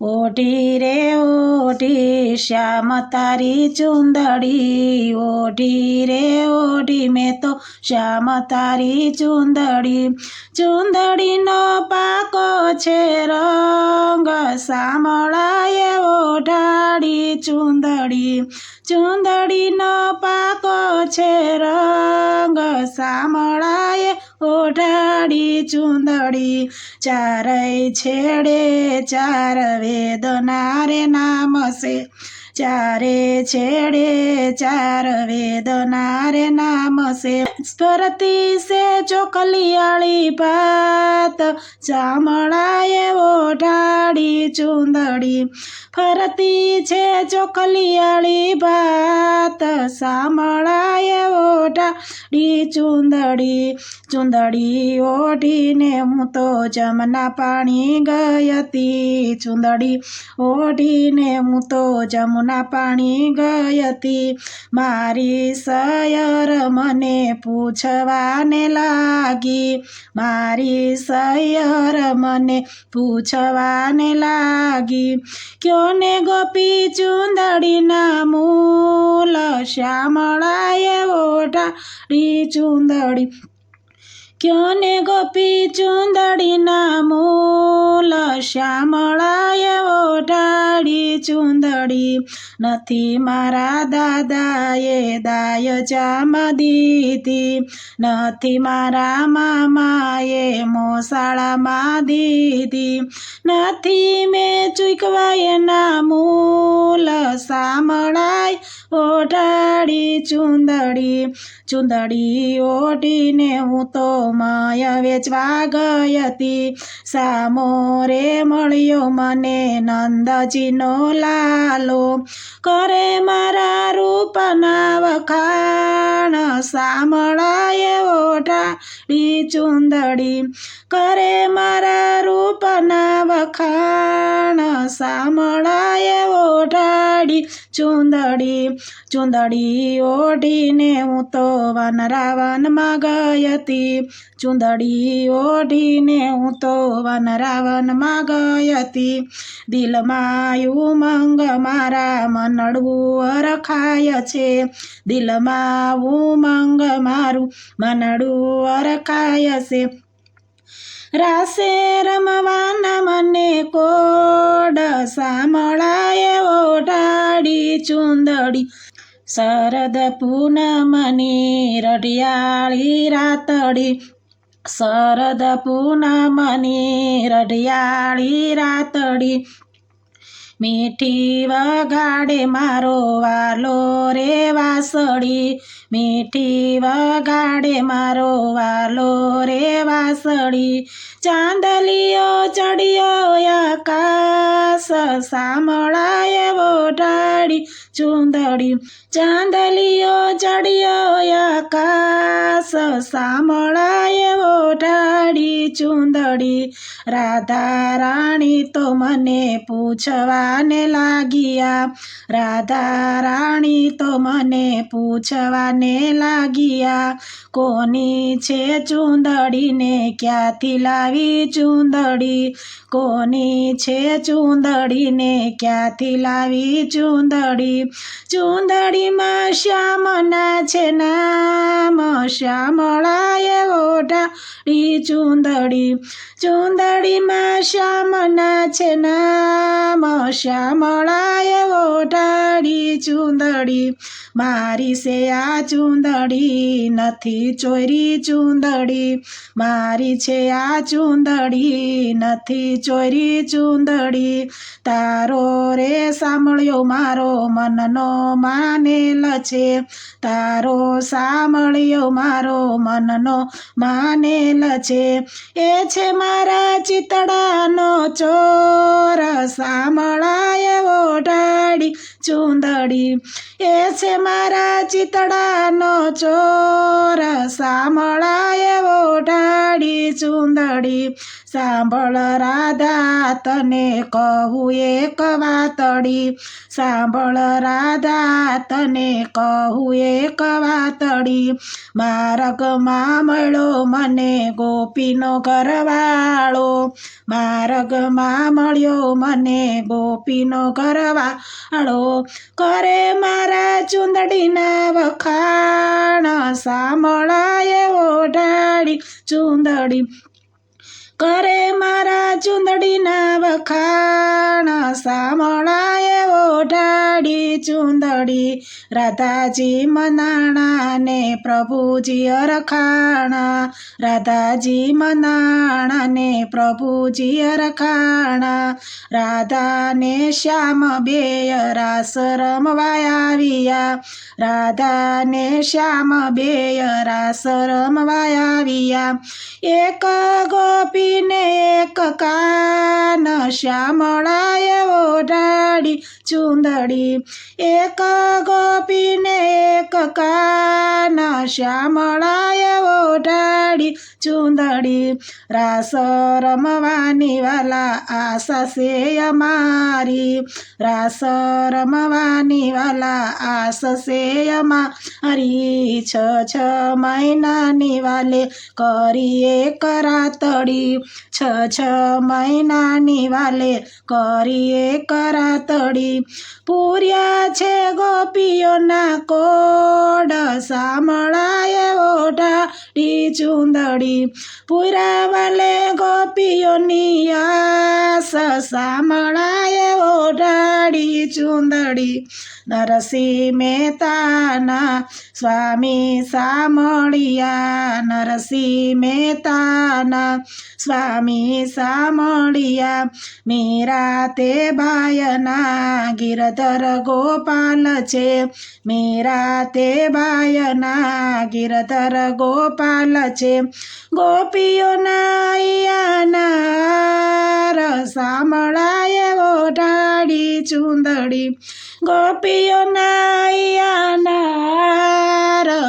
ઓઢી રે, ઓઢી, શ્યામ તારી ચુંદડી, ઓઢી રે, ઓઢી મેં તો શ્યામ તારી ચુંદડી. ચુંદડીનો પાકો છે રંગ સામળાએ ઓઢાડી ચુંદડી. ચુંદડીનો પાકો છે રંગ સામળાએ ઓઢાડી ચુંદડી ચારય છેડે ચાર વેદના રે નામ છે. ચારે છેડે ચાર વેદના રે નામ છે સ્વરતી સે ચોકલિયાળી ભાત. ચામળાએ ઓઢાડી ચુંદડી. ફરતી છે ચોકલિયાળી ભાત. સામળાએ ઓઢાડી ચુંદડી. ચુંદડી ઓઢીને હું તો જમના પાણી ગયતી. ચુંદડી ઓઢીને હું તો જમુના પાણી ગયતી. મારી સયર મને પૂછવાને લાગી. મારી સયર મને પૂછવાને લાગી. ક્યોને ગોપી ચુંદડીના મૂલ શ્યામળાએ ઓઢાડી ચુંદડી? ક્યોને ગોપી ચુંદડીના મૂલ શ્યામળાએ ઓઢાડી ચુંદડી નથી મારા દાદાએ દાય જામ દીધી નથી મારા મામાએ મોસાળામાં દીધી. નથી મેં ચૂકવાય ના મૂલ સામળાય ઓઢાડી ચુંદડી. ચુંદડી ઓઢીને હું તો માયા વેચવા ગઈ હતી. સામો રે મળ્યો મને નંદજીનો લાલો કરે મારા રૂપના વખાણ. સામળાએ ઓઢાડી ચુંદડી કરે મારા રૂપના વખાણ. સામળાએ ઓઢાડી, ચુંદડી ચુંદડી ઓઢીને હું તો વનરાવનમાં ગઈ હતી ચુંદડી ઓઢીને હું તો વનરાવનમાં ગઈ હતી દિલમાં ઉમંગ મારા મનડવું અરખાય છે. દિલમાં ઉમંગ મારું મનડું અરખાય છે. રાસે રમવાના મને કોડ સામળાએ ઓઢાડી ચુંદડી. શરદ પૂનમની રઢિયાળી રાતડી. શરદ પૂનમની રઢિયાળી રાતડી. મીઠી વગાડે મારો વાલો રે વાસળી. મીઠી વગાડે મારો વાલો રે વાસળી. ચાંદલિયો ચડિયો આકાશ સામળાએ ઓઢાડી ચુંદડી ચાંદલીઓ ચડિયો આકાશ સામળાએ ઓઢાડી ચુંદડી રાધા રાણી તો મને પૂછવાને લાગ્યા રાધા રાણી તો મને પૂછવાને લાગ્યા, કોની છે ચુંદડીને ક્યાંથી લાવી ચુંદડી? કોની છે ચુંદડીને ક્યાંથી લાવી ચુંદડી? ચુંદડીમાં શ્યામના છે નામ, શ્યામળાએ ઓઢાડી ચુંદડી. ચુંદડીમાં શ્યામના છે નામ, શ્યામળાએ ઓઢાડી ચુંદડી. મારી છે આ ચુંદડી, નથી ચોરી ચુંદડી. મારી છે આ ચુંદડી, નથી ચોરી ચુંદડી, તારો રે સાંભળ્યો મારો મનનો માનેલ છે. તારો સાંભળ્યો મારો મનનો માનેલ છે. એ છે મારા ચિતડાનો ચોર, સાંભળાય ઓઢાડી ચુંદડી, એ છે મારા ચિતડાનો ચોર. સાંભળાએ ઓઢાડી ચુંદડી, સાંભળ રાધા તને કહું એક વાતડી. સાંભળ રાધા તને કહું એક વાતડી. માર્ગમાં મળો મને ગોપીનો ઘરવાળો. માર્ગમાં મળ્યો મને ગોપીનો ઘરવાળો. કરે મારા ચુંદડીના વખાણ સાંભળાય ઓઢાડી ચુંદડી. કરે મારા ચુંદડીના વખાણ સાંભળાય ચુંદડી, રાધાજી મનાણા ને પ્રભુજી અરખાણા. રાધાજી મનાણા ને પ્રભુજી અરખાણા. રાધાને શ્યામ બે રાસ રમવા આવ્યા. રાધાને શ્યામ બે રાસ રમવા આવ્યા. એક ગોપીને એક કાન श्यामळाय ओढाडी चुंदडी एक गोपीने एक कान श्यामळाय ओढाडी चुंदडी रास रमवानीवाला आशा सेय मारी रास रमवानीवाला आशा सेय मारी छ छ महिनानीवाले एक करातडी छ छ महिना મહિનાની વાલે કરીએ કરાતડી. પૂર્યા છે ગોપીઓના કોડ સામળાએ ઓઢાડી ચુંદડી. પૂરા વાલે ગોપીઓની આસ સામળાએ ઓઢાડી ચૂંદડી નરસિંહ મહેતાના સ્વામી સામળિયા નરસિંહ મહેતાના સ્વામી સામળિયા મીરા તે બાયના ગિરધર ગોપાલ છે મીરા તે બાયના ગિરધર ગોપાલ છે ગોપીઓના યાના ચુંદડી ગોપીઓના યાના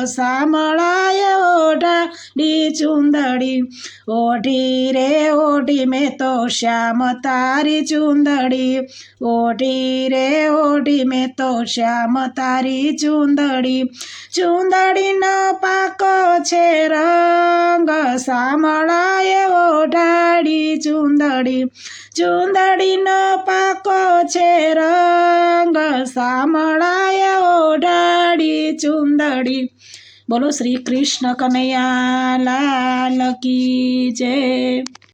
સામળાએ ઓઢાડી ચુંદડી. ઓઢી રે, ઓઢી મેં તો શ્યામ તારી ચુંદડી. ઓઢી રે, ઓઢી મેં તો શ્યામ તારી ચુંદડી. ચુંદડીનો પાકો છે રંગ સામળાએ ઓઢાડી ચુંદડી ચુંદડીનો પાકો છે રંગ સામળાય ઓઢાડી ચુંદડી. બોલો શ્રી કૃષ્ણ કનૈયા, લાલ કી જય.